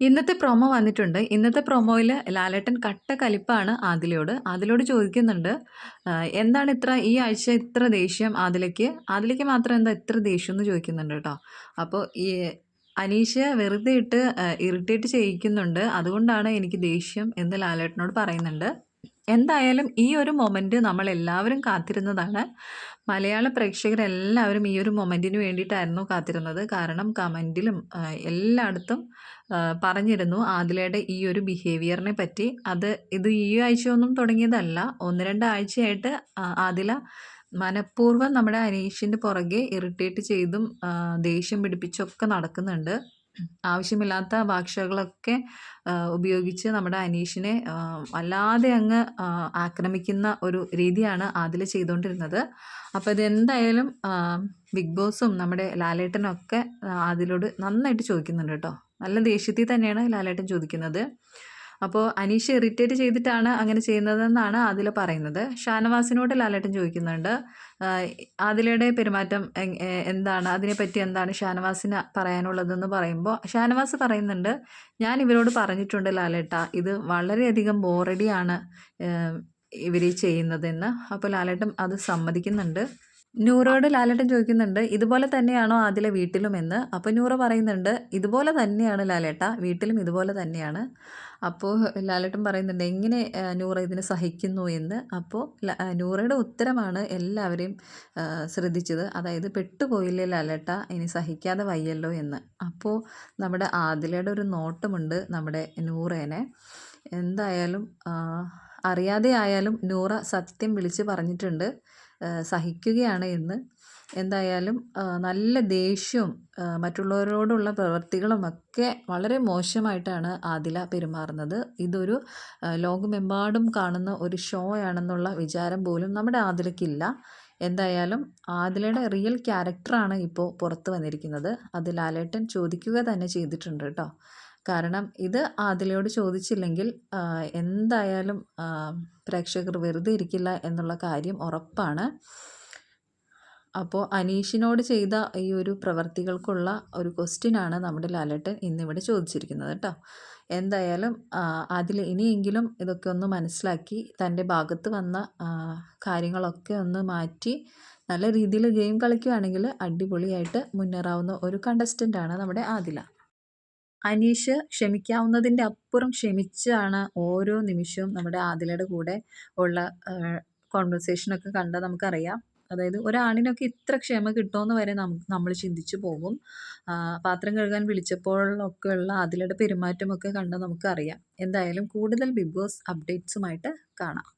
ഇന്നത്തെ പ്രൊമോ വന്നിട്ടുണ്ട്. ഇന്നത്തെ പ്രൊമോയിൽ ലാലേട്ടൻ കട്ട കലിപ്പാണ് ആദിലയോട്. ആദിലോട് ചോദിക്കുന്നുണ്ട്, "എന്താണ് ഇത്ര ഈ ആഴ്ച ഇത്ര ദേഷ്യം ആദിലയ്ക്ക്? ആദിലയ്ക്ക് മാത്രം എന്താ ഇത്ര ദേഷ്യം?" എന്ന് ചോദിക്കുന്നുണ്ട് കേട്ടോ. അപ്പോൾ ഈ അനീഷ വെറുതെ ഇട്ട് ഇറിറ്റേറ്റ് ചെയ്യിക്കുന്നുണ്ട്. അതുകൊണ്ടാണ് എനിക്ക് ദേഷ്യം എന്ന് ലാലേട്ടനോട് പറയുന്നുണ്ട്. എന്തായാലും ഈ ഒരു മൊമെന്റ് നമ്മളെല്ലാവരും കാത്തിരുന്നതാണ്. മലയാള പ്രേക്ഷകരെല്ലാവരും ഈ ഒരു മൊമെന്റിന് വേണ്ടിയിട്ടായിരുന്നു കാത്തിരുന്നത്. കാരണം കമന്റിലും എല്ലായിടത്തും പറഞ്ഞിരുന്നു ആദിലയുടെ ഈ ഒരു ബിഹേവിയറിനെ പറ്റി. അത് ഇത് ഈ ആഴ്ചയൊന്നും തുടങ്ങിയതല്ല. 1, 2 ആഴ്ചയായിട്ട് ആദില മനഃപൂർവം നമ്മുടെ അനീഷിന്റെ പുറകെ ഇറിറ്റേറ്റ് ചെയ്തും ദേഷ്യം പിടിപ്പിച്ചൊക്കെ നടക്കുന്നുണ്ട്. ആവശ്യമില്ലാത്ത ഭാഷകളൊക്കെ ഉപയോഗിച്ച് നമ്മുടെ അനീഷിനെ വല്ലാതെ അങ്ങ് ആക്രമിക്കുന്ന ഒരു രീതിയാണ് ആദില ചെയ്തുകൊണ്ടിരുന്നത്. അപ്പോൾ ഇതെന്തായാലും ബിഗ് ബോസും നമ്മുടെ ലാലേട്ടനും ഒക്കെ ആദിലോട് നന്നായിട്ട് ചോദിക്കുന്നുണ്ട് കേട്ടോ. നല്ല ദേഷ്യത്തിൽ തന്നെയാണ് ലാലേട്ടൻ ചോദിക്കുന്നത്. അപ്പോൾ അനീഷ് ഇറിറ്റേറ്റ് ചെയ്തിട്ടാണ് അങ്ങനെ ചെയ്യുന്നതെന്നാണ് ആദില പറയുന്നത്. ഷാനവാസിനോട് ലാലേട്ടൻ ചോദിക്കുന്നുണ്ട്. ആദിലയുടെ പെരുമാറ്റം എന്താണ് അതിനെപ്പറ്റി എന്താണ് ഷാനവാസിന് പറയാനുള്ളതെന്ന് പറയുമ്പോൾ ഷാനവാസ് പറയുന്നുണ്ട്, "ഞാൻ ഇവരോട് പറഞ്ഞിട്ടുണ്ട് ലാലേട്ട ഇത് വളരെയധികം ബോറടിയാണ് ഇവർ ചെയ്യുന്നതെന്ന്." അപ്പോൾ ലാലേട്ടൻ അത് സമ്മതിക്കുന്നുണ്ട്. നൂറോട് ലാലേട്ടൻ ചോദിക്കുന്നുണ്ട്, "ഇതുപോലെ തന്നെയാണോ ആദിലെ വീട്ടിലും?" എന്ന്. അപ്പോൾ ന്യൂറോ പറയുന്നുണ്ട്, "ഇതുപോലെ തന്നെയാണ് ലാലേട്ട വീട്ടിലും ഇതുപോലെ തന്നെയാണ്." അപ്പോൾ ലാലേട്ടൻ പറയുന്നുണ്ട്, "എങ്ങനെ നൂറ ഇതിനെ സഹിക്കുന്നു?" എന്ന്. അപ്പോൾ നൂറയുടെ ഉത്തരമാണ് എല്ലാവരെയും ശ്രദ്ധിച്ചത്. അതായത് "പെട്ടുപോയില്ലേ ലാലേട്ടാ ഇനി സഹിക്കാതെ വയ്യല്ലോ" എന്ന്. അപ്പോൾ നമ്മുടെ ആദിലയുടെ ഒരു നോട്ടമുണ്ട് നമ്മുടെ നൂറേനെ. എന്തായാലും അറിയാതെ ആയാലും നൂറ സത്യം വിളിച്ച് പറഞ്ഞിട്ടുണ്ട് സഹിക്കുകയാണ് എന്ന്. എന്തായാലും നല്ല ദേഷ്യവും മറ്റുള്ളവരോടുള്ള പ്രവൃത്തികളും ഒക്കെ വളരെ മോശമായിട്ടാണ് ആദില പെരുമാറുന്നത്. ഇതൊരു ലോകമെമ്പാടും കാണുന്ന ഒരു ഷോ ആണെന്നുള്ള വിചാരം പോലും നമ്മുടെ ആദിലയ്ക്കില്ല. എന്തായാലും ആദിലയുടെ റിയൽ ക്യാരക്ടറാണ് ഇപ്പോൾ പുറത്ത് വന്നിരിക്കുന്നത്. അത് ലാലേട്ടൻ ചോദിക്കുക തന്നെ ചെയ്തിട്ടുണ്ട് കേട്ടോ. കാരണം ഇത് ആദിലയോട് ചോദിച്ചില്ലെങ്കിൽ എന്തായാലും പ്രേക്ഷകർ വെറുതെ ഇരിക്കില്ല എന്നുള്ള കാര്യം ഉറപ്പാണ്. അപ്പോൾ അനീഷിനോട് ചെയ്ത ഈ ഒരു പ്രവർത്തികൾക്കുള്ള ഒരു ക്വസ്റ്റ്യനാണ് നമ്മുടെ ലാലേട്ടൻ ഇന്നിവിടെ ചോദിച്ചിരിക്കുന്നത് കേട്ടോ. എന്തായാലും അതിൽ ഇനിയെങ്കിലും ഇതൊക്കെ ഒന്ന് മനസ്സിലാക്കി തന്റെ ഭാഗത്ത് വന്ന കാര്യങ്ങളൊക്കെ ഒന്ന് മാറ്റി നല്ല രീതിയിൽ ഗെയിം കളിക്കുകയാണെങ്കിൽ അടിപൊളിയായിട്ട് മുന്നേറാവുന്ന ഒരു കണ്ടസ്റ്റന്റാണ് നമ്മുടെ ആദില. അനീഷ് ക്ഷമിക്കാവുന്നതിന്റെ അപ്പുറം ക്ഷമിച്ചാണ് ഓരോ നിമിഷവും നമ്മുടെ ആദിലയുടെ കൂടെ ഉള്ള കോൺവെർസേഷനൊക്കെ കണ്ടാൽ നമുക്കറിയാം. അതായത് ഒരാണിനൊക്കെ ഇത്ര ക്ഷമ കിട്ടുമെന്ന് വരെ നമ്മൾ ചിന്തിച്ചു പോകും. പാത്രം കഴുകാൻ വിളിച്ചപ്പോഴൊക്കെയുള്ള അതിലുടെ പെരുമാറ്റമൊക്കെ കണ്ട് നമുക്കറിയാം. എന്തായാലും കൂടുതൽ ബിഗ് ബോസ് അപ്ഡേറ്റ്സുമായിട്ട് കാണാം.